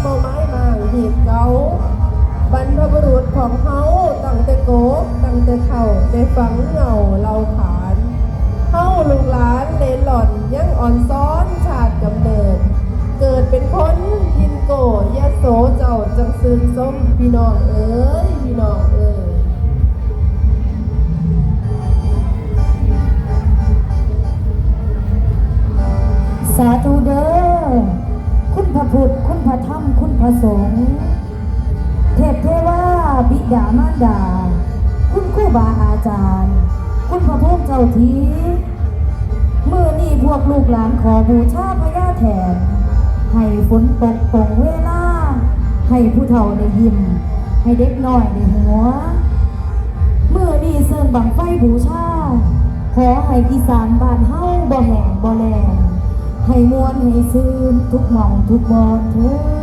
เมาไม้มาหีบเกาบรรพบุรุษของเขาตั้งแต่โกตั้งแต่เข่าในฝังเงาเราขานเฮาลูกหลานเลนหล่อนยังอ่อนซ้อนชาติกำเนิด เกิดเป็นคนยินโกยะโสเจ้าจังซึนส้มพี่น้องเอ๋ยพี่น้องเอ๋ยสาธุเด้อคุณพระพุทธ พระธรรมคุณพระสงฆ์เทพเทวาบิดามารดา คุณครูบาอาจารย์ คุณพระพุทธเจ้าทีเมื่อนี่พวกลูกหลานขอบูชาพญาแถนให้ฝนตกตรงเวลา ให้ผู้เฒ่าได้ยิ้ม ให้เด็กน้อยได้หัว เมื่อนี่เสริมบังไฟบูชา ขอให้อีสานบ้านเฮาบ่แห่งบ่แลง ให้มวนให้ซื้นทุกมองทุกบอนเธอ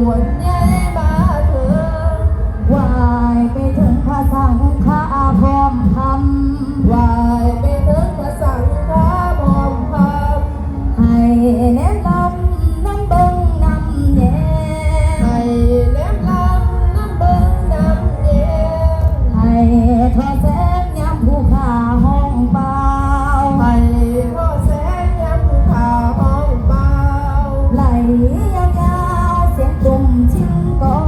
one có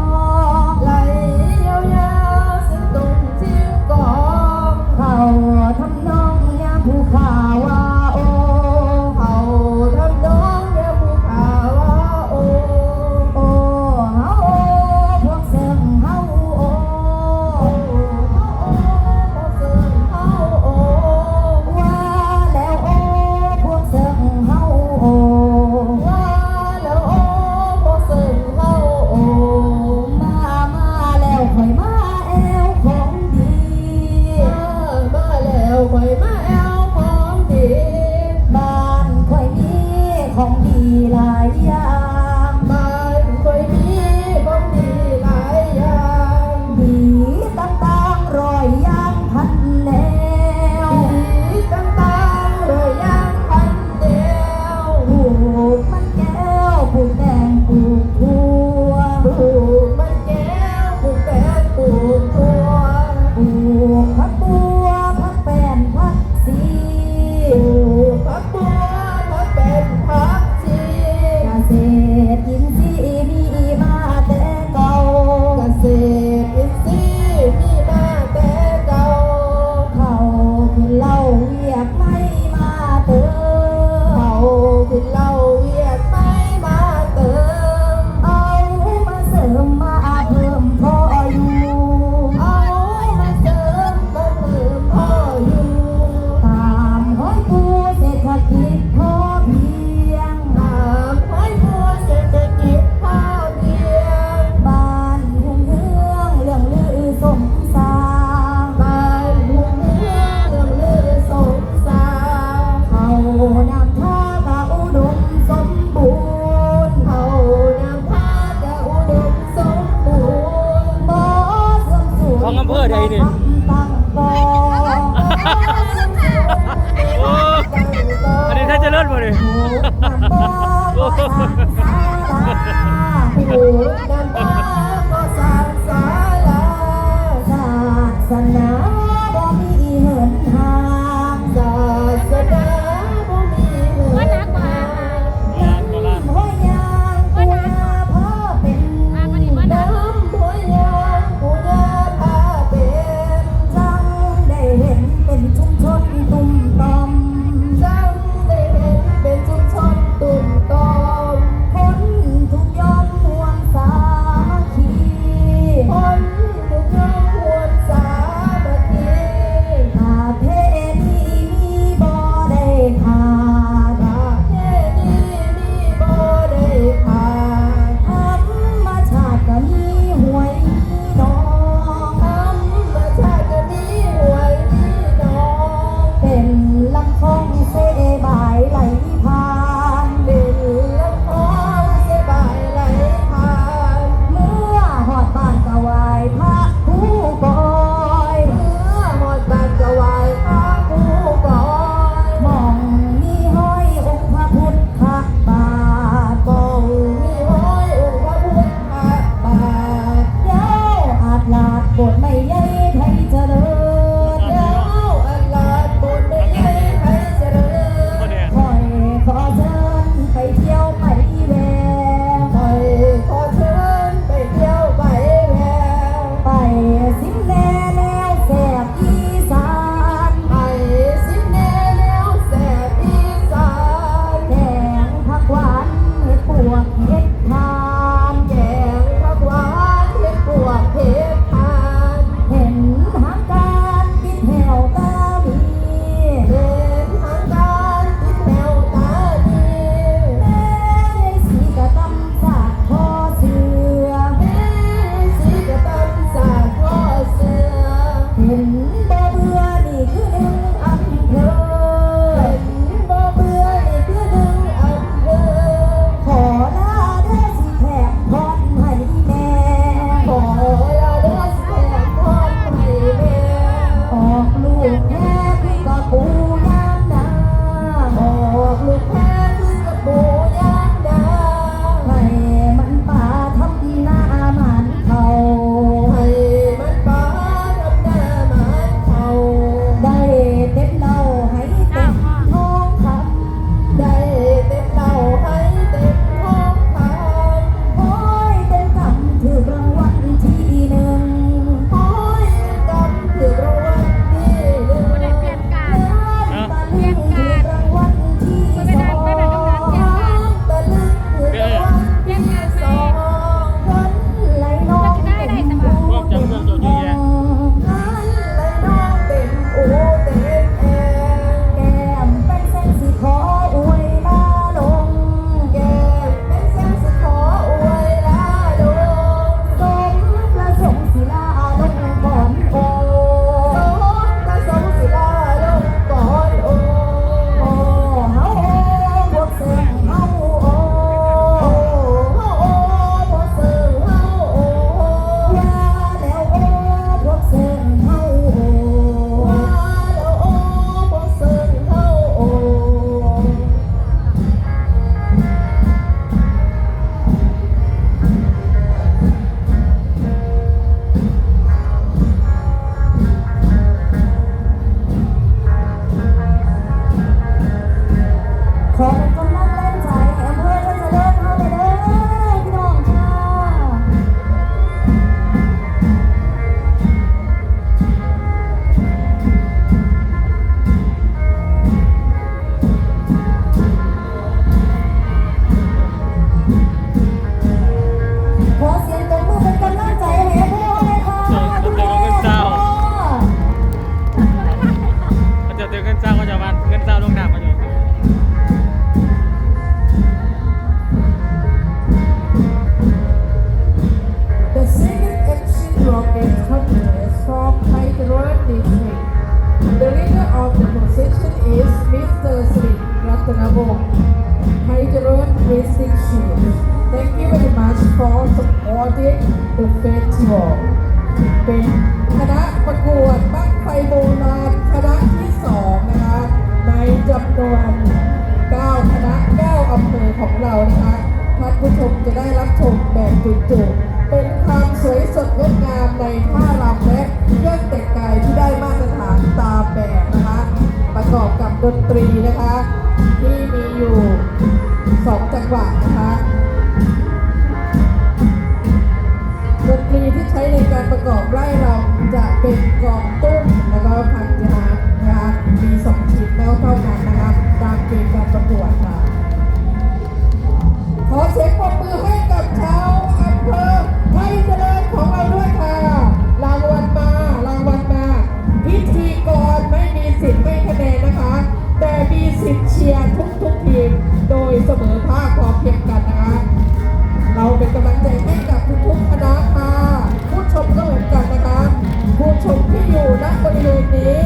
หน้า จุกๆเป็นความสวยสดงดงามในผ้ารำและเครื่องแต่งกายที่ได้มาตรฐานตามแบบนะคะ ประกอบกับดนตรีนะคะ ที่มีอยู่สองจังหวะ แต่มีสิทธิ์เชียร์ทุกทุกทีมโดยเสมอภาคความเพียงกันนะ เราเป็นกำลังใจให้กับทุกทุกคณะค่ะผู้ชมก็เหมือนกันนะคะผู้ชมที่อยู่ณบริเวณนี้